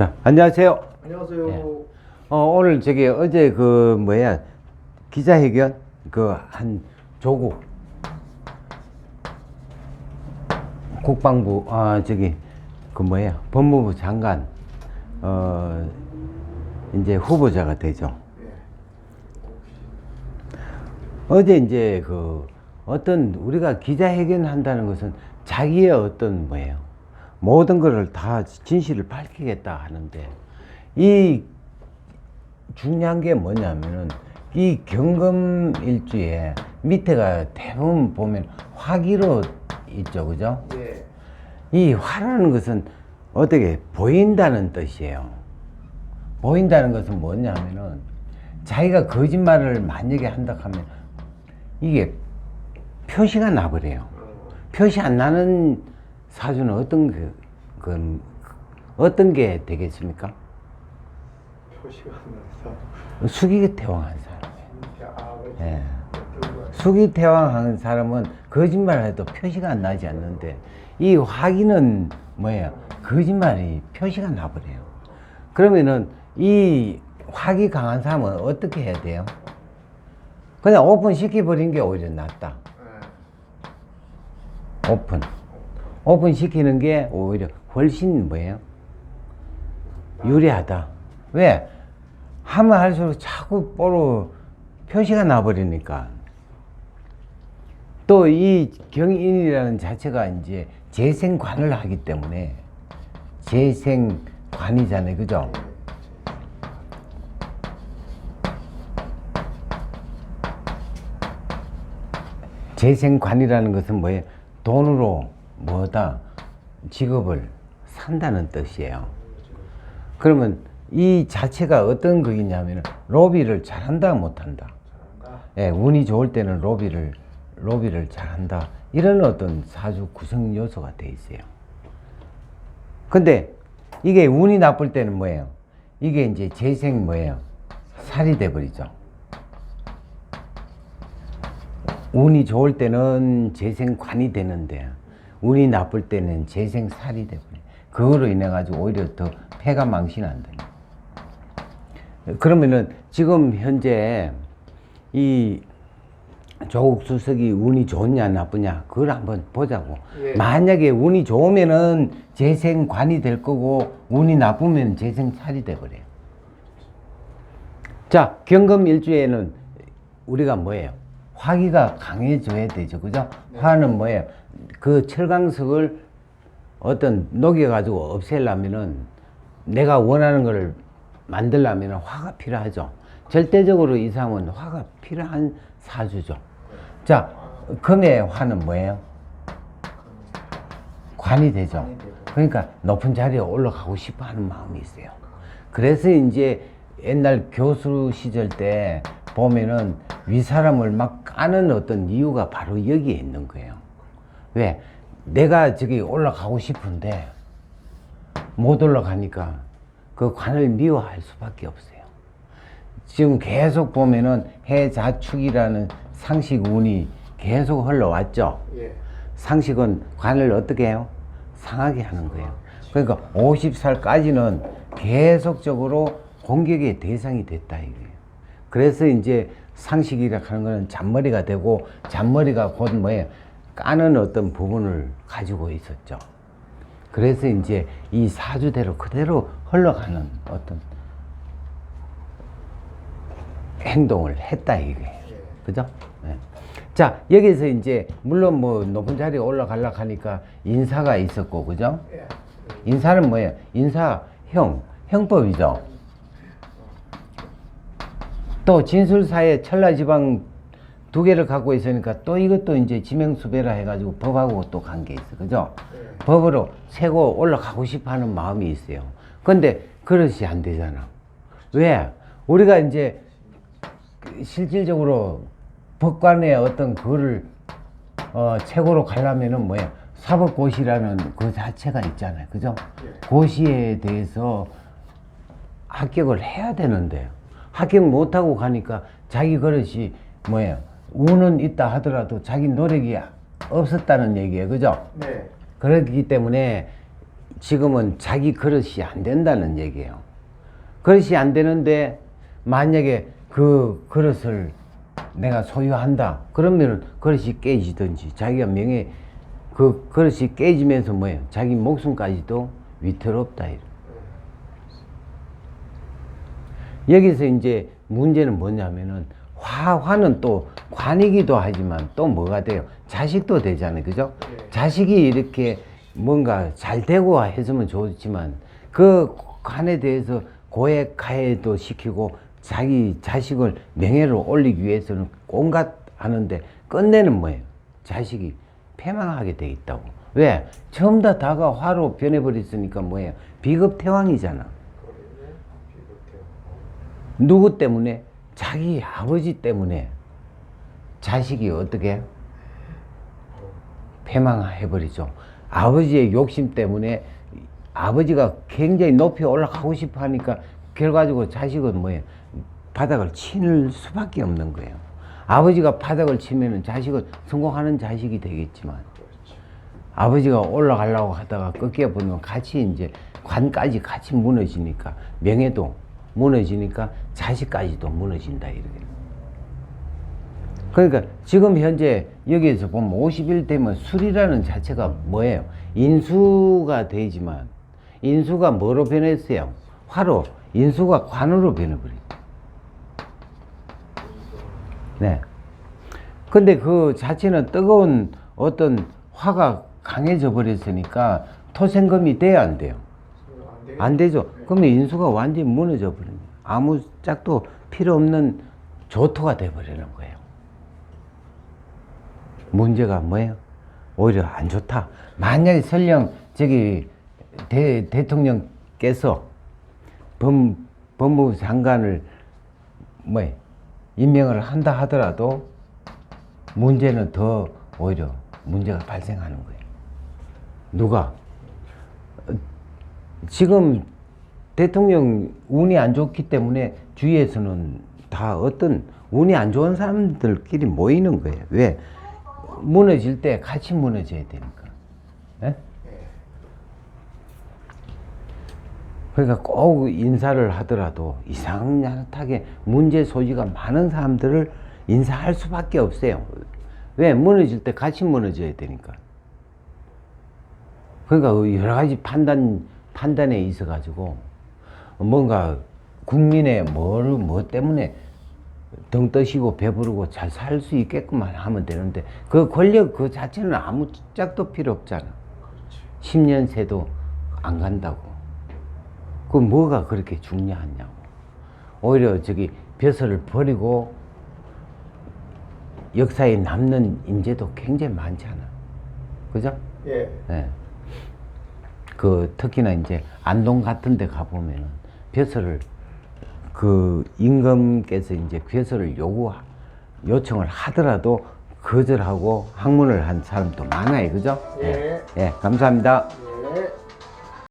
자, 안녕하세요. 안녕하세요. 예. 어, 오늘 저기 어제 그 뭐야 기자회견 그 한 조국 국방부 아 저기 그 뭐야 법무부 장관 어 이제 후보자가 되죠. 예. 어제 이제 그 어떤 우리가 기자회견 한다는 것은 자기의 어떤 뭐예요 모든 것을 다 진실을 밝히겠다 하는데 이 중요한 게 뭐냐면은 이 경금 일주에 밑에가 대부분 보면 화기로 있죠 그죠 예. 이 화라는 것은 어떻게 보인다는 뜻이에요. 보인다는 것은 뭐냐면은 자기가 거짓말을 만약에 한다 하면 이게 표시가 나버려요. 어, 표시 안 나는 사주는 어떤 그, 그 어떤 게 되겠습니까? 표시가 안 나서. 수기 태왕한 사람이에요. 아, 예. 그 수기 태왕한 사람은 거짓말을 해도 표시가 안 나지 않는데 이 화기는 뭐예요? 거짓말이 표시가 나버려요. 그러면은 이 화기 강한 사람은 어떻게 해야 돼요? 그냥 오픈 시켜버린 게 오히려 낫다. 예. 오픈. 오픈 시키는 게 오히려 훨씬 뭐예요? 유리하다. 왜? 하면 할수록 자꾸 뽀로 표시가 나버리니까. 또 이 경인이라는 자체가 이제 재생관을 하기 때문에 재생관이잖아요. 그죠? 재생관이라는 것은 뭐예요? 돈으로 뭐다 직업을 산다는 뜻이에요. 그러면 이 자체가 어떤 거겠냐면 로비를 잘한다 못한다. 예, 운이 좋을 때는 로비를 로비를 잘한다. 이런 어떤 사주 구성 요소가 돼 있어요. 근데 이게 운이 나쁠 때는 뭐예요? 이게 이제 재생 뭐예요? 살이 돼 버리죠. 운이 좋을 때는 재생관이 되는데 운이 나쁠 때는 재생살이 되버려. 그거로 인해 가지고 오히려 더 폐가 망신한다. 그러면은 지금 현재 이 조국 수석이 운이 좋냐 나쁘냐 그걸 한번 보자고. 예. 만약에 운이 좋으면은 재생관이 될 거고 운이 나쁘면 재생살이 돼 버려요. 자, 경금 일주에는 우리가 뭐예요? 화기가 강해져야 되죠. 그죠? 화는 뭐예요? 그 철강석을 어떤 녹여가지고 없애려면은 내가 원하는 거를 만들려면 화가 필요하죠. 절대적으로 이 사람은 화가 필요한 사주죠. 자, 금의 화는 뭐예요? 관이 되죠. 그러니까 높은 자리에 올라가고 싶어 하는 마음이 있어요. 그래서 이제 옛날 교수 시절 때 보면은 윗사람을 막 까는 어떤 이유가 바로 여기에 있는 거예요. 왜? 내가 저기 올라가고 싶은데 못 올라가니까 그 관을 미워할 수밖에 없어요. 지금 계속 보면은 해자축이라는 상식 운이 계속 흘러왔죠. 예. 상식은 관을 어떻게 해요? 상하게 하는 거예요. 그러니까 50살까지는 계속적으로 공격의 대상이 됐다 이거예요. 그래서 이제 상식이라 하는 거는 잔머리가 되고 잔머리가 곧 뭐예요? 까는 어떤 부분을 가지고 있었죠. 그래서 이제 이 사주대로 그대로 흘러가는 어떤 행동을 했다 이거예요. 그죠? 네. 자, 여기서 이제, 물론 뭐 높은 자리에 올라가려고 하니까 인사가 있었고, 그죠? 예. 인사는 뭐예요? 인사, 형, 형법이죠. 또 진술사에 천라지방 두 개를 갖고 있으니까 또 이것도 이제 지명수배라 해가지고 법하고 또 관계 있어. 그죠? 예. 법으로 세고 올라가고 싶어 하는 마음이 있어요. 근데 그릇이 안 되잖아. 왜? 우리가 이제 그 실질적으로 법관의 어떤 그거를 어, 최고로 가려면은 뭐야? 사법고시라는 그 자체가 있잖아요. 그죠? 예. 고시에 대해서 합격을 해야 되는데 합격 못하고 가니까 자기 그릇이 뭐예요? 운은 있다 하더라도 자기 노력이 없었다는 얘기예요. 그죠? 네. 그렇기 때문에 지금은 자기 그릇이 안 된다는 얘기예요. 그릇이 안 되는데 만약에 그 그릇을 내가 소유한다. 그러면은 그릇이 깨지든지 자기가 명예 그 그릇이 깨지면서 뭐예요? 자기 목숨까지도 위태롭다. 이래. 여기서 이제 문제는 뭐냐면은 화, 화는 또 관이기도 하지만 또 뭐가 돼요? 자식도 되잖아요. 그죠? 예. 자식이 이렇게 뭔가 잘 되고 했으면 좋지만 그 관에 대해서 고액 가해도 시키고 자기 자식을 명예를 올리기 위해서는 온갖 하는데 끝내는 뭐예요? 자식이 패망하게 돼 있다고. 왜? 처음 다 다가 화로 변해버렸으니까 뭐예요? 비급태왕이잖아. 누구 때문에? 자기 아버지 때문에 자식이 어떻게 패망해버리죠. 아버지의 욕심 때문에 아버지가 굉장히 높이 올라가고 싶어 하니까 결과적으로 자식은 뭐예요? 바닥을 치는 수밖에 없는 거예요. 아버지가 바닥을 치면은 자식은 성공하는 자식이 되겠지만. 아버지가 올라가려고 하다가 꺾여 보면 같이 이제 관까지 같이 무너지니까 명예도 무너지니까 자식까지도 무너진다 이렇게. 그러니까 지금 현재 여기에서 보면 50일 되면 술이라는 자체가 뭐예요? 인수가 되지만 인수가 뭐로 변했어요? 화로 인수가 관으로 변해버렸죠. 네. 근데 그 자체는 뜨거운 어떤 화가 강해져 버렸으니까 토생금이 돼야 안 돼요. 안 되죠. 그러면 인수가 완전히 무너져 거예요. 아무 짝도 필요 없는 조토가 돼 버리는 거예요. 문제가 뭐예요? 오히려 안 좋다. 만약에 설령 저기 대, 대통령께서 법, 법무부 장관을 뭐 임명을 한다 하더라도 문제는 더 오히려 문제가 발생하는 거예요. 누가? 어, 지금 대통령 운이 안 좋기 때문에 주위에서는 다 어떤 운이 안 좋은 사람들끼리 모이는 거예요. 왜? 무너질 때 같이 무너져야 되니까. 예? 예. 그러니까 꼭 인사를 하더라도 이상하게 문제 소지가 많은 사람들을 인사할 수밖에 없어요. 왜? 무너질 때 같이 무너져야 되니까. 그러니까 그 여러 가지 판단, 판단에 있어 가지고 뭔가 국민의 뭐를, 뭐 때문에 등 떠시고 배부르고 잘 살 수 있게끔만 하면 되는데 그 권력 그 자체는 아무 짝도 필요 없잖아. 그렇지. 10년 새도 안 간다고. 그 뭐가 그렇게 중요하냐고. 오히려 저기 벼슬을 버리고 역사에 남는 인재도 굉장히 많잖아. 그죠? 예. 예. 그 특히나 이제 안동 같은 데 가보면은 벼슬을 그 임금께서 이제 벼슬을 요구 요청을 하더라도 거절하고 항문을 한 사람도 많아요. 그죠? 예. 예, 감사합니다. 예.